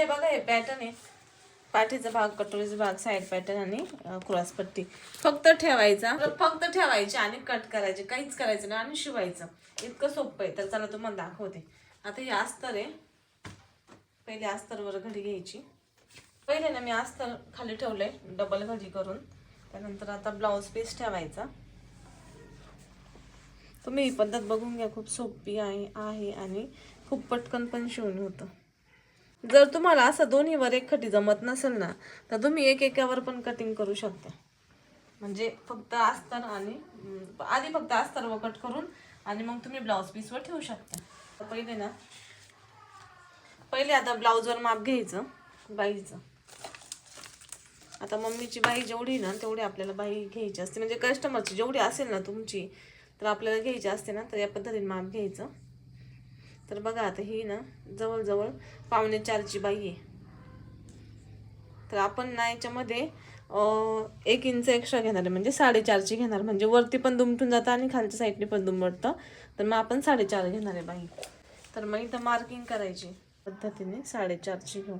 हे बघा हे पॅटर्न आहे. पाठीचा भाग कटोरीचा भाग साईड पॅटर्न आणि क्रॉस पट्टी. फक्त ठेवायचा. फक्त ठेवायचे आणि कट करायचे. काहीच करायचं नाही आणि शिवायचं. इतकं सोपं आहे. तर चला तुम्हाला दाखवते. आता हे अस्तर आहे. पहिले अस्तरवर घडी घ्यायची. पहिले ना मी अस्तर खाली ठेवलंय डबल घडी करून. त्यानंतर आता ब्लाऊज पीस ठेवायचा. तुम्ही ही पद्धत बघून घ्या. खूप सोपी आहे आहे आणि खूप पटकन पण शिवून होतं. जर तुम्हाला असं दोन्हीवर एक खटी जमत नसेल ना तर तुम्ही एक एकावर पण कटिंग करू शकता. म्हणजे फक्त अस्तर आणि आधी फक्त अस्तर व कट करून आणि मग तुम्ही ब्लाऊज पीसवर ठेवू शकता. तर पहिले ना पहिले आता ब्लाऊजवर माप घ्यायचं बाईचं. आता मम्मीची बाई जेवढी ना तेवढी आपल्याला बाई घ्यायची असते. म्हणजे कस्टमरची जेवढी असेल ना तुमची तर आपल्याला घ्यायची असते ना तर या पद्धतीने माप घ्यायचं. तर बघा आता ही ना जवळजवळ पावणे चारची बाई आहे. तर आपण ना याच्यामध्ये एक इंच एक्स्ट्रा घेणार आहे. म्हणजे साडेचारची घेणार. म्हणजे वरती पण दुमटून जातं आणि खालच्या साईडने पण दुमटतं. तर मग आपण साडेचार घेणार आहे बाई. तर मग इथं मार्किंग करायची पद्धतीने साडेचारची घेऊ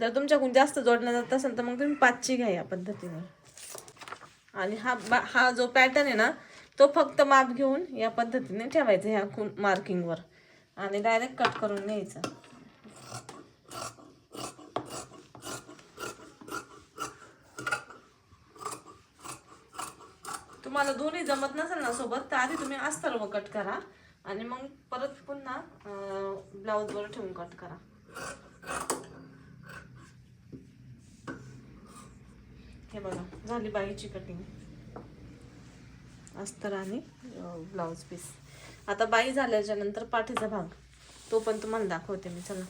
जर तुमच्याकडून जास्त जोडला जात असेल तर मग तुम्ही पाचची घ्या या पद्धतीने. आणि हा बा- हा जो पॅटर्न आहे ना तो फक्त माप घेऊन या पद्धतीने ठेवायचा ह्या खून मार्किंगवर आणि डायरेक्ट कट करून घ्यायचं. तुम्हाला दोन्ही जमत नसेल ना सोबत तर आधी तुम्ही अस्तर व कट करा आणि मग परत पुन्हा ब्लाऊजवर ठेवून कट करा. हे बघा झाली बाईची कटिंग अस्तर आणि ब्लाऊज पीस आता बाई झाल्याच्यानंतर पाठीचा भाग तो पण तुम्हाला दाखवते मी चला.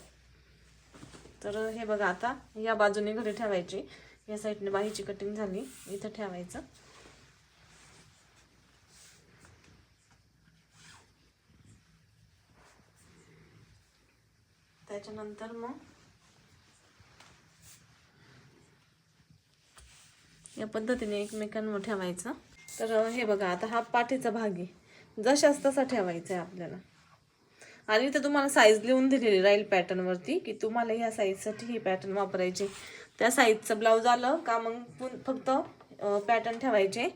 तर हे बघा आता या बाजूने घरी ठेवायची. या साईडने बाईची कटिंग झाली इथं ठेवायचं. त्याच्यानंतर मग या पद्धतीने एकमेकांवर ठेवायचं. तर हे बघा आता हा पाठीचा भाग आहे. जशाच तसा ठेवायचा आहे आपल्याला. आणि इथं तुम्हाला साईज लिहून दिलेली राहील पॅटर्नवरती की तुम्हाला ह्या साईजसाठी ही पॅटर्न वापरायचे. त्या साईजचं ब्लाऊज आलं का मग फक्त पॅटर्न ठेवायचे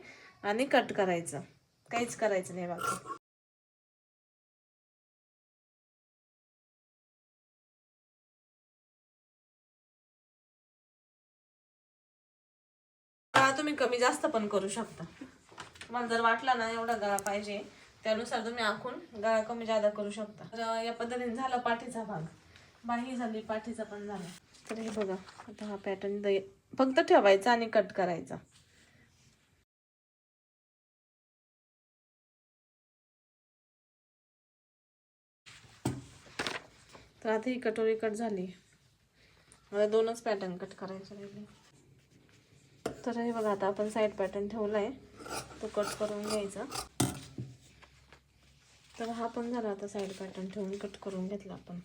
आणि कट करायचं. काहीच करायचं नाही बाकी. तुम्ही कमी जास्त पण करू शकता. तुम्हाला जर वाटला ना एवढा गळा पाहिजे त्यानुसार तुम्ही आखून गळा कमी जादा करू शकता. तर या पद्धतीने झाला पाठीचा भाग. बाही झाली पाठीचा पण झाला. तर हे बघा आता हा पॅटर्न फक्त ठेवायचा आणि कट करायचा. तर आता ही कटोरी कट झाली. मला दोनच पॅटर्न कट करायचे राहिले. तर हे बघा आता आपण साईड पॅटर्न ठेवला आहे तो कट करून घ्यायचा. तर हा पण झाला आता साईड पॅटर्न ठेवून कट करून घेतला आपण.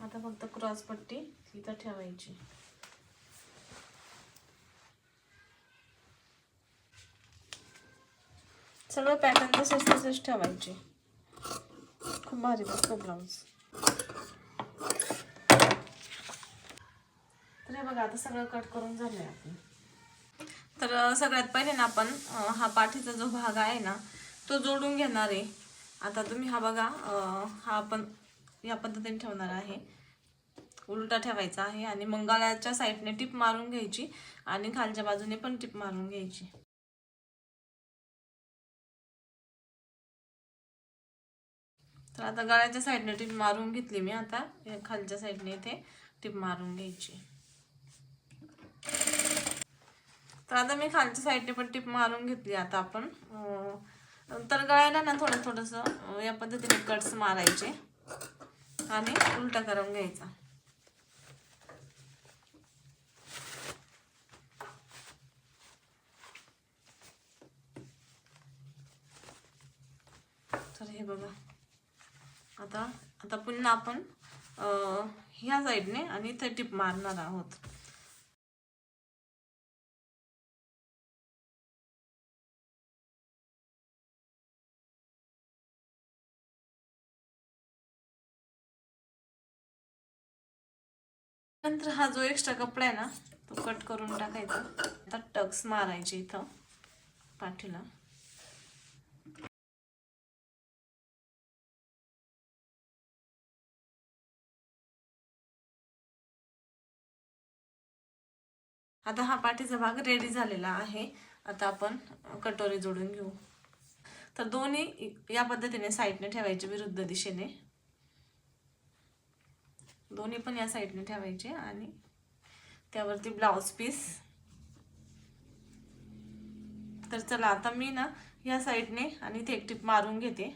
आता फक्त क्रॉस पट्टी तिथं ठेवायची. सगळं पॅटर्न तसेच तसेच ठेवायचे. खूप भारी बसतो ब्लाऊज तर हे बघा आता सगळं कट करून झालंय आपण. तर सगळ्यात पहिले ना आपण हा पाठीचा जो भाग आहे ना तो जोडून घेणार आहे. आता तुम्ही हा बघा हा आपण या पद्धतीने ठेवणार आहे. उलटा ठेवायचा आहे आणि मंगळाच्या साईडने टिप मारून घ्यायची आणि खालच्या बाजूने पण टिप मारून घ्यायची. तर आता गळ्याच्या साईडने टिप मारून घेतली मी आता. खालच्या साईडने इथे टिप मारून घ्यायची. तर आता मी खालच्या साईडने पण टिप मारून घेतली आता आपण. तर गळ्याला ना थोडं थोडंसं या पद्धतीने कट्स मारायचे. आणि उलटा करून घ्यायचा. तर हे बघा. आता आता पुन्हा आपण ह्या साईडने आणि इथे टिप मारणार आहोत. नंतर हा जो एक्स्ट्रा कपडा आहे ना तो कट करून टाकायचा. आता टक्स मारायचे इथं पाठीला. आता हा पाठीचा भाग रेडी झालेला आहे. आता आपण कटोरी जोडून घेऊ. तर दोन्ही या पद्धतीने साईडने ठेवायचे विरुद्ध दिशेने. दोन्ही पण या साईडने ठेवायचे आणि त्यावरती ब्लाऊज पीस. तर चला आता मी ना या साईडने आणि इथे एक टिप मारून घेते.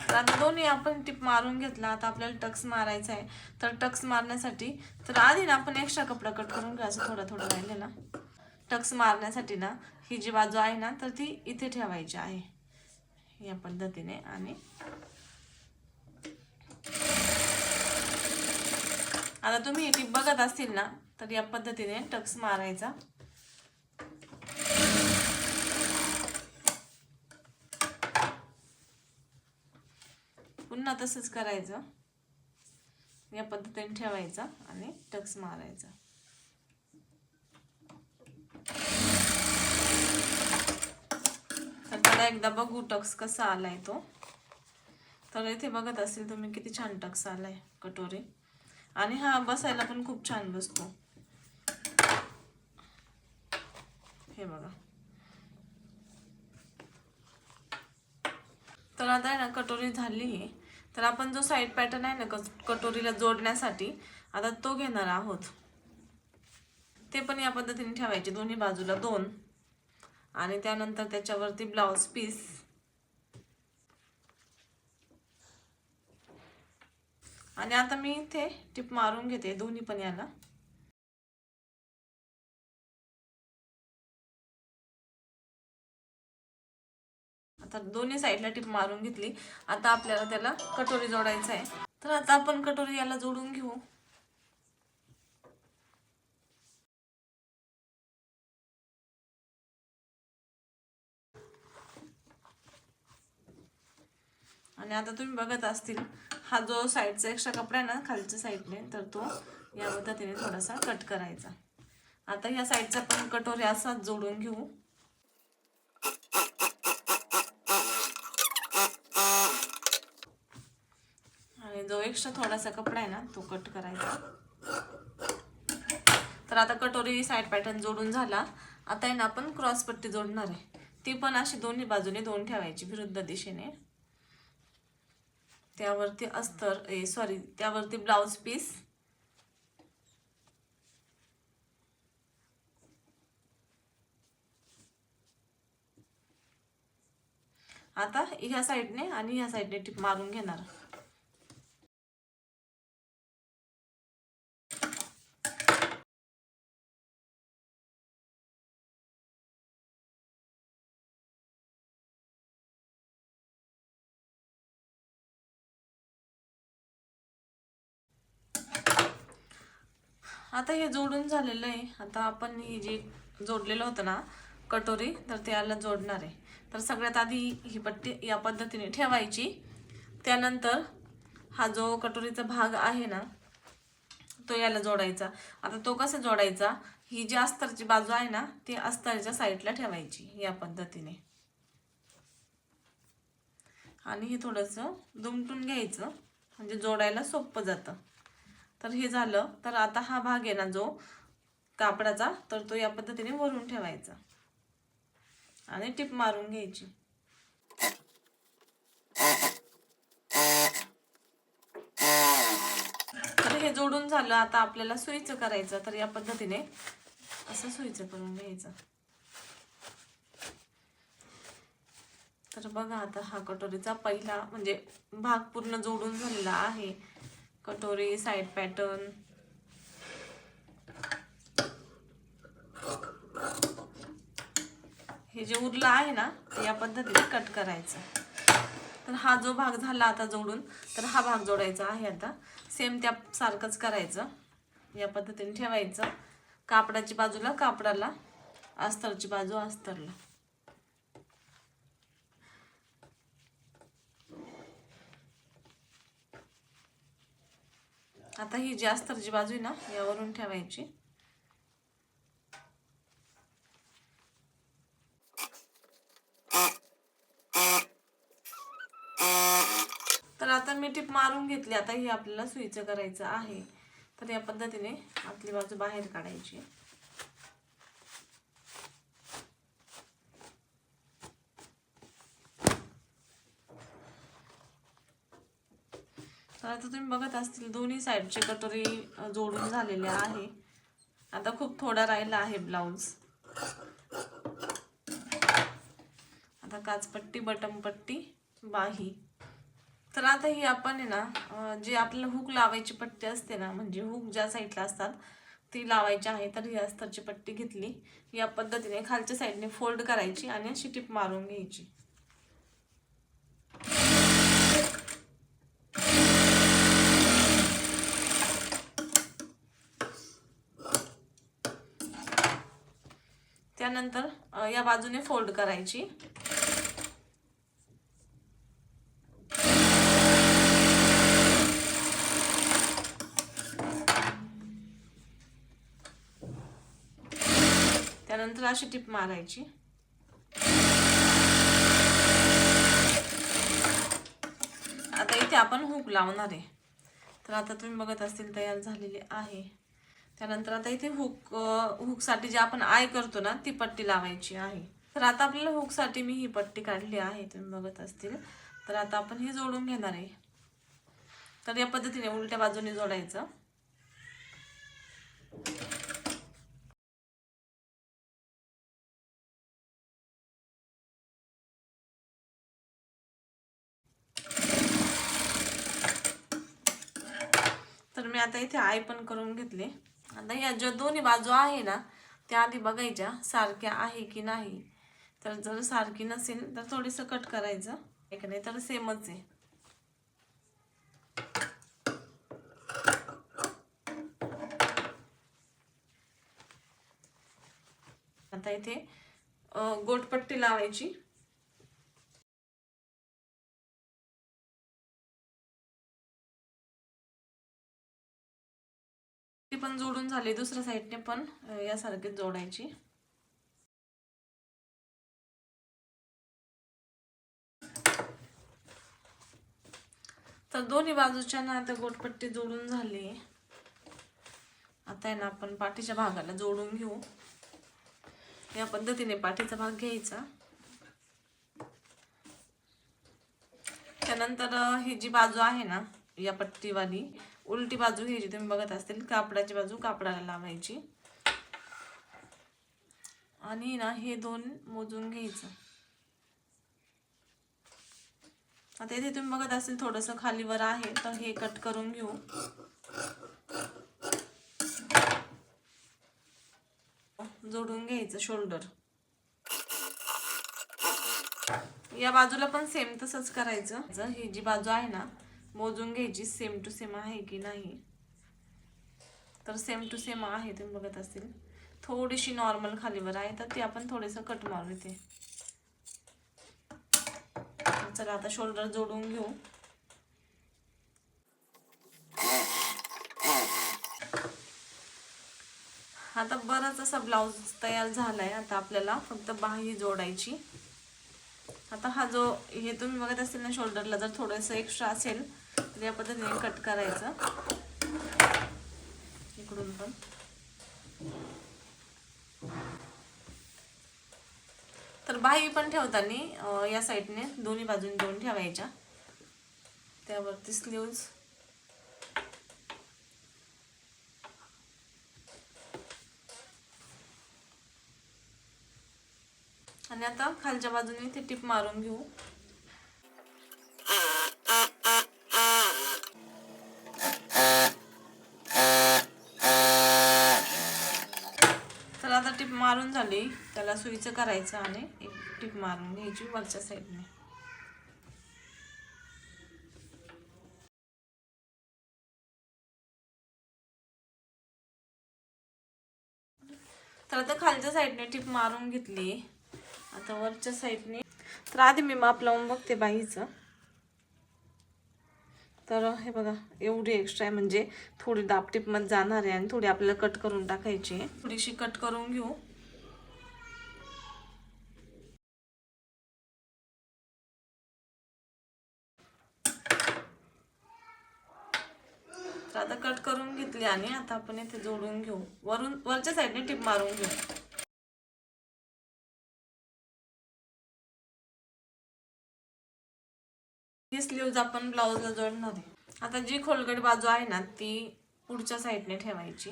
आता दोन्ही आपण टिप मारून घेतला आता आपल्याला टक्स मारायचा आहे. तर टक्स मारण्यासाठी तर आधी ना आपण एक्स्ट्रा कपडा कट करून घ्यायचं थोडा थोडा राहिलेला. टक्स मारण्यासाठी ना ही जी बाजू आहे ना तर ती इथे ठेवायची आहे. या पद्धतीने आणि आता तुम्ही टीप बघत असतील ना तर या पद्धतीने टक्स मारायचा. पुन्हा तसंच करायचं. या पद्धतीने ठेवायचा आणि टक्स मारायचा. तर त्याला एकदा बघू टक्स कसा आलाय तो. तर इथे बघत असेल तुम्ही किती छान टक्स आलाय कटोरी. आणि हा बसायला पण खूप छान बसतो. हे बघा. तर आता आहे ना कटोरी झाली आहे तर आपण जो साईड पॅटर्न आहे ना कटोरीला जोडण्यासाठी आता तो घेणार आहोत. ते पण या पद्धतीने ठेवायचे दोन्ही बाजूला दोन. आणि त्यानंतर त्याच्यावरती ब्लाउज पीस आणि आता मी इथे टिप मारून घेते दोन्ही पण याला. आता दोन्ही साईडला टिप मारून घेतली. आता आपल्याला त्याला कटोरी जोडायचं आहे. तर आता आपण कटोरी याला जोडून घेऊ. आणि आता तुम्ही बघत असतील हा जो साईडचा एक्स्ट्रा कपडा आहे ना खालच्या साईडने तर तो या पद्धतीने थोडासा कट करायचा. आता ह्या साईडचा पण कटोरी असाच जोडून घेऊ. आणि जो एक्स्ट्रा थोडासा कपडा आहे ना तो कट करायचा. तर आता कटोरी साईड पॅटर्न जोडून झाला. आता आहे ना आपण क्रॉस पट्टी जोडणार आहे. ती पण अशी दोन्ही बाजूने दोन ठेवायची विरुद्ध दिशेने. त्यावरती अस्तर ए सॉरी त्यावरती ब्लाऊज पीस आता ह्या साईडने आणि ह्या साईडने टिप मारून घेणार. आता हे जोडून झालेलं आहे. आता आपण ही जी जोडलेलं होतं ना कटोरी तर त्याला जोडणार आहे. तर सगळ्यात आधी ही पट्टी या पद्धतीने ठेवायची. त्यानंतर हा जो कटोरीचा भाग आहे ना तो याला जोडायचा. आता तो कसा जोडायचा? ही जी अस्तरची बाजू आहे ना ती अस्तरच्या साईडला ठेवायची या पद्धतीने. आणि हे थोडंसं दुमटून घ्यायचं. म्हणजे जोडायला सोपं जातं. तर हे झालं. तर आता हा भाग आहे ना जो कापडाचा तर तो या पद्धतीने वरून ठेवायचा. आणि टिप मारून घ्यायची. तर हे जोडून झालं. आता आपल्याला सुईचं करायचं. तर या पद्धतीने असं सुईचं करून घ्यायचं. तर बघा आता हा कटोरीचा पहिला म्हणजे भाग पूर्ण जोडून झालेला आहे. कटोरी साईड पॅटर्न हे जे उरलं आहे ना या पद्धतीने कट करायचं. तर हा जो भाग झाला आता जोडून तर हा भाग जोडायचा आहे आता. सेम त्या सारखंच करायचं. या पद्धतीने ठेवायचं. कापडाची बाजूला कापडाला अस्तरची बाजू अस्तरला. आता ही जी अस्तरची बाजू आहे ना यावरून ठेवायची. तर आता मी टीप मारून घेतली. आता ही आपल्याला सुईचं करायचं आहे. तर या पद्धतीने आपली बाजू बाहेर काढायची आता तुम्ही बघत असतील दोन्ही साईडचे कटोरी जोडून झालेले आहे. आता खूप थोडा राहिला आहे ब्लाऊज आता काचपट्टी बटमपट्टी बाही. तर आता ही आपण आहे ना जे आपल्याला हुक लावायची पट्टी असते ना म्हणजे हुक ज्या साईडला असतात ती लावायची आहे तर ही अस्तरची पट्टी घेतली. या पद्धतीने खालच्या साईडने फोल्ड करायची आणि अशी टिप मारून घ्यायची. त्यानंतर या बाजूने फोल्ड करायची. त्यानंतर अशी टिप मारायची. आता इथे आपण हुक लावणार आहे. तर आता तुम्ही बघत असतील तयार झालेली आहे. त्यानंतर आता इथे हुक हुकसाठी जे आपण आय करतो ना ती पट्टी लावायची आहे. तर आता आपल्याला हुकसाठी मी ही पट्टी काढली आहे तुम्ही बघत असतील. तर आता आपण हे जोडून घेणार आहे. तर या पद्धतीने उलट्या बाजूने जोडायचं. तर मी आता इथे आय पण करून घेतले. आता या ज्या दोन्ही बाजू आहे ना त्या आधी बघायच्या सारख्या आहे की नाही. तर जर सारखी नसेल तर थोडीसं कट करायचं. एक नाही तर सेमच आहे. आता इथे गोटपट्टी लावायची. ती पण जोडून झाली दुसऱ्या साईडने पण यासारखीच जोडायची. तर दोन्ही बाजूच्या ना आता गोटपट्टी जोडून झाली. आता आहे ना आपण पाठीच्या भागाला जोडून घेऊ. या पद्धतीने पाठीचा भाग घ्यायचा. त्यानंतर ही जी बाजू आहे ना या पट्टीवाली उलटी बाजू घ्यायची तुम्ही बघत असतील कापडाची बाजू कापडाला लावायची. आणि ना हे दोन मोजून घ्यायचं. आता इथे तुम्ही बघत असेल थोडंसं खालीवर आहे तर हे कट करून घेऊ. जोडून घ्यायचं शोल्डर. या बाजूला पण सेम तसंच करायचं. जर जी बाजू आहे ना मोजून घ्यायची सेम टू सेम आहे की नाही? तर सेम टू सेम आहे तुम्ही बघत असतील. थोडीशी नॉर्मल खालीवर आहे तर ती आपण थोडंसं कट मारू इथे. चला आता शोल्डर जोडून घेऊ. आता बराच असा ब्लाऊज तयार झालाय. आता आपल्याला फक्त बाही जोडायची. आता हा जो हे तुम्ही बघत असेल ना शोल्डरला जर थोडंसं एक्स्ट्रा असेल तर या पद्धतीने कट करायचं. इकडून पण. तर बाही पण ठेवताना या साईडने दोन्ही बाजूने दोन ठेवायच्या. त्यावरती स्लीव्ज आणि आता खालच्या बाजूने ते टिप मारून घेऊ तर आता टिप त्याला सुईचं करायचं आणि एक टिप मारून घ्यायची वरच्या साईडने. तर आता खालच्या साईडने टिप मारून घेतली. आता वरच्या साईडने तर आधी मी माप लावून बघते बाईचं. तर हे बघा एवढी एक्स्ट्रा आहे म्हणजे थोडी दापटीपमध्ये जाणार आहे आणि थोडी आपल्याला कट करून टाकायची थोडीशी कट करून घेऊ तर आता कट करून घेतली आणि आता आपण इथे जोडून घेऊ. वरून वरच्या साईडने टिप मारून घेऊ. ही स्लीव्ज आपण ब्लाऊजला जोडणार आहे. आता जी खोलगट बाजू आहे ना ती पुढच्या साईडने ठेवायची.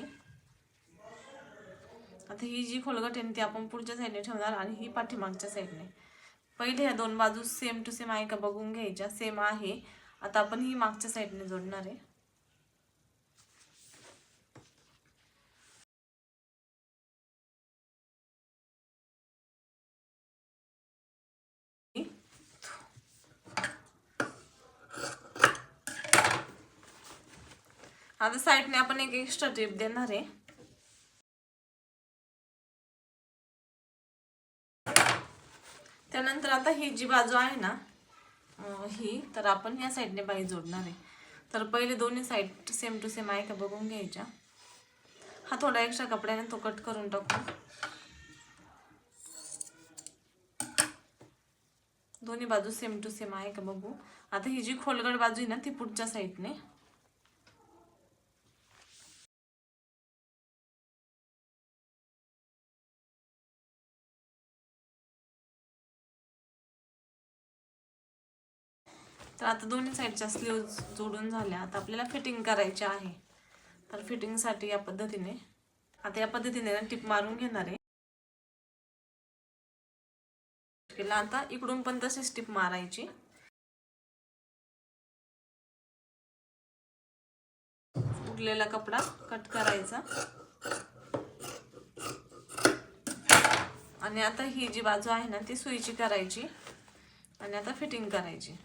आता ही जी खोलगट आहे ती आपण पुढच्या साईडने ठेवणार आणि ही पाठीमागच्या साईडने पहिले ह्या दोन बाजू सेम टू सेम आहे का बघून घ्यायच्या. सेम आहे. आता आपण ही मागच्या साईडने जोडणार आहे. आता साईडने आपण एक एक्स्ट्रा टिप देणार आहे. त्यानंतर आता ही जी बाजू आहे ना ही तर आपण या साईडने बाई जोडणार आहे. तर पहिले दोन्ही साईड सेम टू सेम आहे का बघून घ्यायच्या. हा थोडा एक्स्ट्रा कपड्याने तो कट करून टाकू. दोन्ही बाजू सेम टू सेम आहे का बघू. आता ही जी खोलगड बाजू आहे ना ती पुढच्या साईडने तर आता दोन्ही साईडच्या स्लीव जोडून झाल्या. आता आपल्याला फिटिंग करायची आहे. तर फिटिंगसाठी या पद्धतीने आता या पद्धतीने ना टिप मारून घेणार आहे. केला आता इकडून पण तशीच टिप मारायची. उरलेला कपडा कट करायचा. आणि आता ही जी बाजू आहे ना ती सुईची करायची. आणि आता फिटिंग करायची.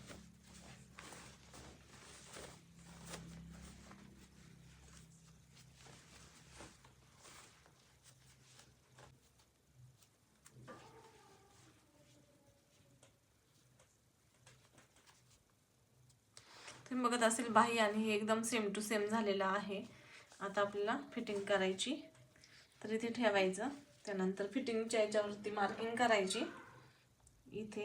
तुम्ही बघत असेल बाही आणि हे एकदम सेम टू सेम झालेलं आहे. आता आपल्याला फिटिंग करायची. तर इथे ठेवायचं. त्यानंतर फिटिंगच्या याच्यावरती मार्किंग करायची. इथे.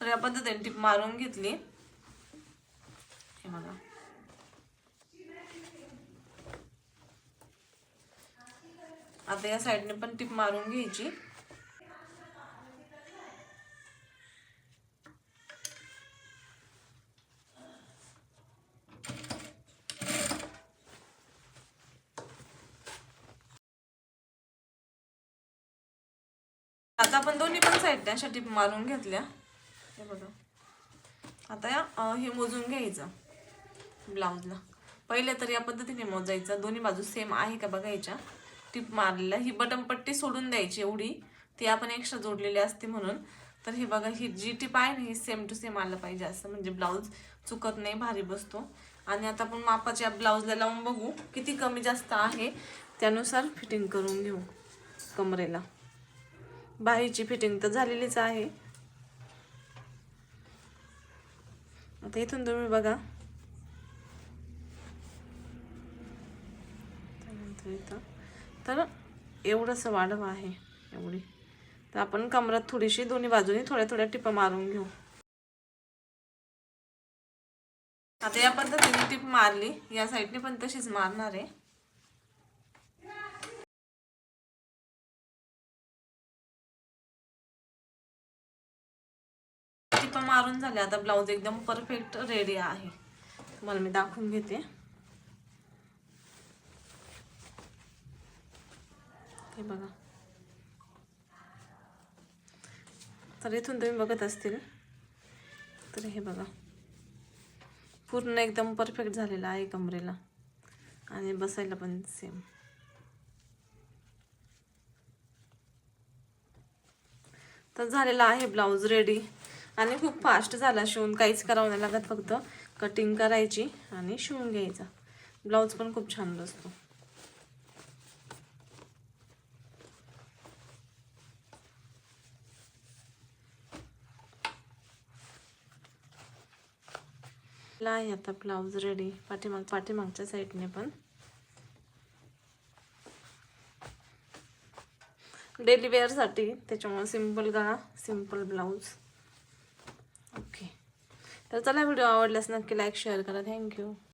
तर या पद्धतीने टीप मारून घेतली. हे बघा. आता या साईडने पण टीप मारून घ्यायची. आता आपण दोन्ही पण साईडने अशा टीप मारून घेतल्या. हे बघा. आता या हे मोजून घ्यायचं. ब्लाऊजला. पहिले तर या पद्धतीने मोजायचं. दोन्ही बाजू सेम आहे का बघायच्या. टिप मारलेला ही बटन पट्टी सोडून द्यायची एवढी. ती आपण एक्स्ट्रा जोडलेली असते म्हणून. तर हे बघा ही जी टीप आहे ना ही सेम टू सेम आलं पाहिजे असं. म्हणजे ब्लाऊज चुकत नाही भारी बसतो. आणि आता आपण मापाच्या ब्लाऊजला लावून बघू किती कमी जास्त आहे. त्यानुसार फिटिंग करून घेऊ कमरेला. बाहेरची फिटिंग तर झालेलीच आहे. आता इथून तुम्ही बघा. त्यानंतर इथं. तर एवढंसं वाढव आहे एवढी. तर आपण कमरात थोडीशी दोन्ही बाजूनी थोड्या थोड्या टिपा मारून घेऊ. आता या पद्धतीने टिप मारली या साईडने पण तशीच मारणार आहे. टिपा मारून झाल्या आता ब्लाऊज एकदम परफेक्ट रेडी आहे. तुम्हाला मी दाखवून घेते. हे बघा. तर इथून तुम्ही बघत असतील. तर हे बघा. पूर्ण एकदम परफेक्ट झालेला आहे कमरेला. आणि बसायला पण सेम तर झालेला आहे ब्लाऊज रेडी आणि खूप फास्ट झाला शिवून. काहीच करावं नाही लागत फक्त कटिंग करायची आणि शिवून घ्यायचा. ब्लाऊज पण खूप छान बसतो. ला आहे आता ब्लाऊज रेडी पाठीमाग पाठीमागच्या साईडने पण. डेली वेअरसाठी त्याच्यामुळे सिंपल गळा सिंपल ब्लाऊज ओके तर चला व्हिडिओ आवडल्यास नक्की लाईक शेअर करा. थँक्यू